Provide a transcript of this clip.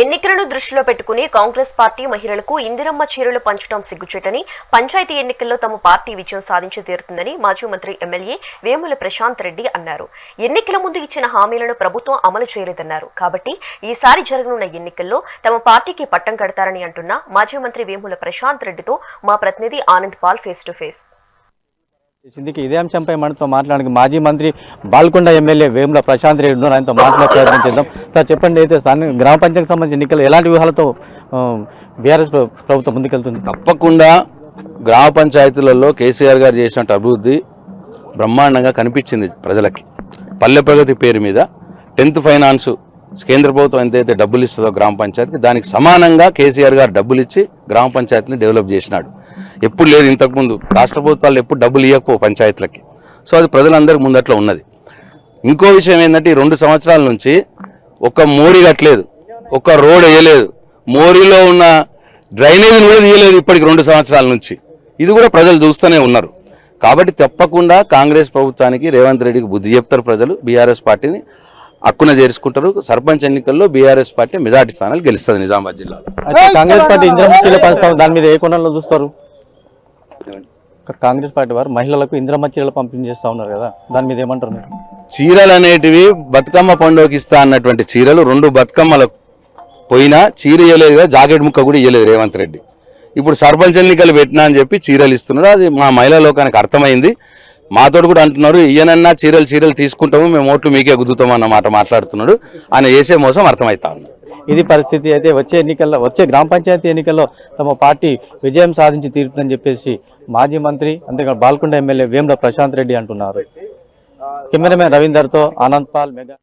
ఎన్నికలను దృష్టిలో పెట్టుకుని కాంగ్రెస్ పార్టీ మహిళలకు ఇందిరమ్మ చీరలు పంచడం సిగ్గుచేటని పంచాయతీ ఎన్నికల్లో తమ పార్టీ విజయం సాధించి తీరుతుందని మాజీ మంత్రి ఎమ్మెల్యే వేముల ప్రశాంత్ రెడ్డి అన్నారు. ఎన్నికల ముందు ఇచ్చిన హామీలను ప్రభుత్వం అమలు చేయలేదన్నారు. కాబట్టి ఈసారి జరగనున్న ఎన్నికల్లో తమ పార్టీకి పట్టం కడతారని అంటున్న మాజీ మంత్రి వేముల ప్రశాంత్ రెడ్డితో మా ప్రతినిధి Anand Paul face to face. సిందికి ఇదే అంశంపై మనతో మాట్లాడడానికి మాజీ మంత్రి బాల్కొండ ఎమ్మెల్యే వేముల ప్రశాంత్ రెడ్డి ఉన్నారు. ఆయనతో మాట్లాడే ప్రయత్నం చేద్దాం. సార్ చెప్పండి అయితే గ్రామ పంచాయతీకి సంబంధించిన ఎన్నికలు ఎలాంటి వ్యూహాలతో బీఆర్ఎస్ ప్రభుత్వం ముందుకెళ్తుంది? తప్పకుండా గ్రామ పంచాయతీలలో కేసీఆర్ గారు చేసినట్టు అభివృద్ధి బ్రహ్మాండంగా కనిపించింది ప్రజలకి. పల్లె ప్రగతి పేరు మీద టెన్త్ ఫైనాన్స్ కేంద్ర ప్రభుత్వం ఎంతైతే డబ్బులు ఇస్తుందో గ్రామ పంచాయతీకి దానికి సమానంగా కేసీఆర్ గారు డబ్బులు ఇచ్చి గ్రామ పంచాయతీని డెవలప్ చేసినాడు. ఎప్పుడు లేదు ఇంతకుముందు. రాష్ట్ర ప్రభుత్వాలు ఎప్పుడు డబ్బులు ఇవ్వకపో పంచాయతీలకి. సో అది ప్రజలందరికీ ముందట్లో ఉన్నది. ఇంకో విషయం ఏంటంటే ఈ రెండు సంవత్సరాల నుంచి ఒక మోరీ కట్టలేదు. ఒక రోడ్ వేయలేదు. మోరీలో ఉన్న డ్రైనేజీని కూడా తీయలేదు ఇప్పటికి రెండు సంవత్సరాల నుంచి. ఇది కూడా ప్రజలు చూస్తూనే ఉన్నారు. కాబట్టి తప్పకుండా కాంగ్రెస్ ప్రభుత్వానికి రేవంత్ రెడ్డికి బుద్ధి చెప్తారు ప్రజలు. బీఆర్ఎస్ పార్టీని హక్కున చేర్చుకుంటారు. సర్పంచ్ ఎన్నికల్లో బీఆర్ఎస్ పార్టీ మెజార్టీ స్థానాలు గెలుస్తుంది నిజామాబాద్ జిల్లాలో. కాంగ్రెస్ పార్టీ పంచుతాం దాని మీద ఏ కోణంలో చూస్తారు? కాంగ్రెస్ పార్టీ వారు మహిళలకు ఇందిరమ్మ చీరలు పంపిణీ చేస్తూ ఉన్నారు కదా దాని మీద ఏమంటారు మీరు? చీరలు అనేటివి బతుకమ్మ పండుగకి ఇస్తా అన్నటువంటి చీరలు రెండు బతుకమ్మలకు పోయినా చీర ఇవ్వలేదు కదా జాకెట్ ముక్క కూడా ఇవ్వలేదు రేవంత్ రెడ్డి. ఇప్పుడు సర్పంచ్ ఎన్నికలు పెట్టినా అని చెప్పి చీరలు ఇస్తున్నారు. అది మా మహిళా లోకానికి అర్థమైంది. మాతోడు కూడా అంటున్నారు ఈయనన్నా చీరలు చీరలు తీసుకుంటాము మేము ఓట్లు మీకే గుద్దుతాం అన్నమాట మాట్లాడుతున్నాడు. ఆయన చేసే మోసం అర్థమవుతా ఉంది. ఇది పరిస్థితి అయితే వచ్చే ఎన్నికల్లో వచ్చే గ్రామ పంచాయతీ ఎన్నికల్లో తమ పార్టీ విజయం సాధించి తీరుతుందని చెప్పేసి మాజీ మంత్రి అంతేకాదు బాల్కొండ ఎమ్మెల్యే వేముల ప్రశాంత్ రెడ్డి అంటున్నారు. కెమెరామెన్ రవీందర్తో ఆనంద్ పాల్ మెగా